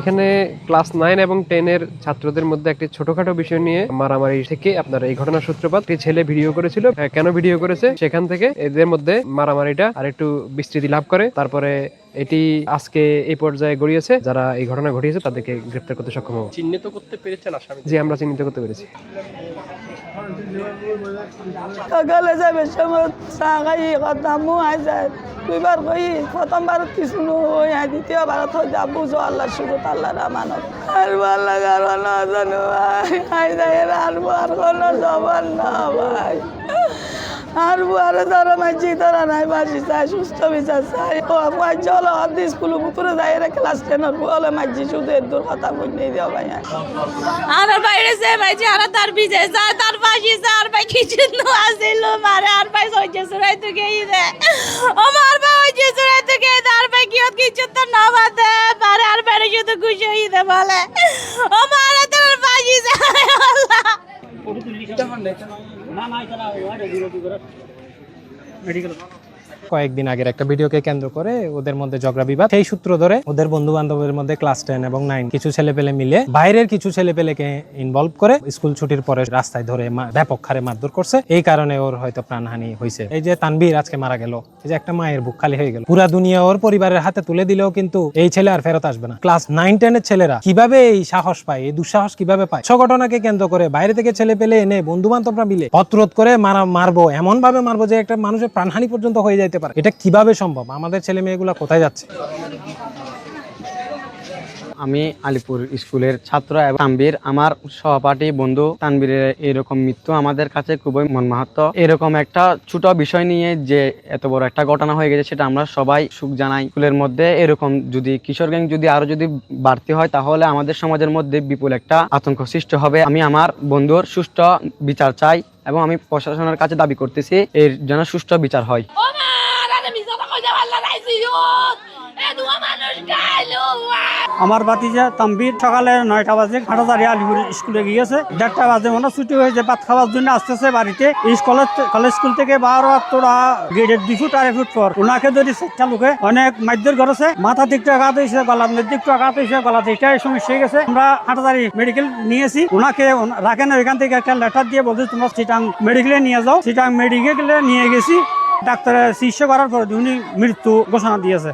এখানে class nine এবং টেনের ছাত্রদের মধ্যে একটি ছোটখাটো বিষয় নিয়ে মারামারি থেকে আপনার এই ঘটনার সূত্রপাত। একটি ছেলে ভিডিও করেছিল। কেন ভিডিও করেছে? সেখান থেকে এদের মধ্যে মারামারিটা আর একটু বিস্তৃতি লাভ করে। তারপরে এটি আজকে এই পর্যায়ে গড়িয়েছে। যারা এই ঘটনা ঘটিয়েছে তাদেরকে গ্রেপ্তার করতে সক্ষম হব। চিহ্নিত করতে পেরেছেন আসামি? জি আমরা চিহ্নিত করতে পেরেছি। সকালে যাবে সময় খাই কথা মু আই যায়। দুইবার কই, প্রথমবার কিছু ওই আই দ্বিতীয়বার তো যা বুঝো আল্লাহ শুধু আল্লাহ রামানত আর ভালো লাগার না জানো ভাই আই যায় আর আর কোনো জবান না ভাই। আর বুয়ারে ধরো মাঝি ধরা নাই বাসি চাই, সুস্থ বিচার চাই। চলো আদি স্কুল ভিতরে যাই রে ক্লাস টেনের বলে মাঝি শুধু এর দূর কথা বুঝিয়ে দিও, ভাই আর বাইরে যে আর তার বিজে যায়, তার পাশে সে আর ভাই, কিছু আসিল মারে, আর ভাই, সহ্য সুরাই তো গেই দে। ও না বাদে মারে আর খুশি হই দে বলে। ও মারে তোর যায় কয়েকদিন আগের একটা ভিডিওকে কেন্দ্র করে ওদের মধ্যে ঝগড়া বিবাদ। সেই সূত্র ধরে ওদের বন্ধু বান্ধবের মধ্যে ক্লাস টেন এবং নাইন কিছু ছেলে পেলে মিলে বাইরের কিছু ছেলে পেলেকে ইনভলভ করে স্কুল ছুটির পরে রাস্তায় ধরে ব্যাপক হারে মারধর করছে। এই কারণে ওর হয়তো প্রাণহানি হয়েছে এই যে তানবীর আজকে মারা গেল। যে একটা মায়ের বুক খালি হয়ে গেল। পুরা দুনিয়া ওর পরিবারের হাতে তুলে দিলেও কিন্তু এই ছেলে আর ফেরত আসবে না। ক্লাস নাইন টেনের ছেলেরা কীভাবে এই সাহস পায়, এই দুঃসাহস কীভাবে পায়? ঘটনাকে কেন্দ্র করে বাইরে থেকে ছেলে পেলে এনে বন্ধু বান্ধবরা মিলে পথরোধ করে মারা, মারবো এমন ভাবে মারবো যে একটা মানুষের প্রাণহানি পর্যন্ত হয়ে যাইতে পারে। এটা কীভাবে সম্ভব? আমাদের ছেলে মেয়েগুলা কোথায় যাচ্ছে? আমি আলিপুর স্কুলের ছাত্র এবং তানবীর আমার সহপাঠী বন্ধু তানবীরের এরকম মৃত্যু আমাদের কাছে খুবই মনমাহাত্ম এরকম একটা ছোট বিষয় নিয়ে যে এত বড় একটা ঘটনা হয়ে গেছে সেটা আমরা সবাই সুখ জানাই। স্কুলের মধ্যে এরকম যদি কিশোর গ্যাং যদি আরও যদি বাড়তি হয়, তাহলে আমাদের সমাজের মধ্যে বিপুল একটা আতঙ্ক সৃষ্টি হবে। আমি আমার বন্ধুর সুষ্ঠু বিচার চাই এবং আমি প্রশাসনের কাছে দাবি করতেছি, এর যেন সুষ্ঠু বিচার হয়। আমার বাতিজা তাম্বির সকালে নয়টা বাজে হাটাদারি আলিপুর স্কুলে গিয়েছে। দেড়টা বাজে মনে ছুটি হয়েছে, ভাত খাওয়ার জন্য আসতেছে বাড়িতে। কলেজ কলেজ স্কুল থেকে বারো তোরা গেটের দুই ফুট আড়াই ফুট পর। ওনাকে ধরে সেটা লোকে অনেক মাইদের করেছে, মাথা দিকটা আঘাত হয়েছে মধ্যে একটু আঘাত হয়েছে গলাতে এটাই সমস্যা হয়ে গেছে। আমরা হাটাদারি মেডিকেল নিয়েছি। ওনাকে রাখেন, ওইখান থেকে একটা লেটার দিয়ে বলছে, তোমরা সিটাং মেডিকেলে নিয়ে যাও। সিটাং মেডিকেলে নিয়ে গেছি। ডাক্তারের চিকিৎসা করার পর উনি মৃত্যু ঘোষণা দিয়েছে।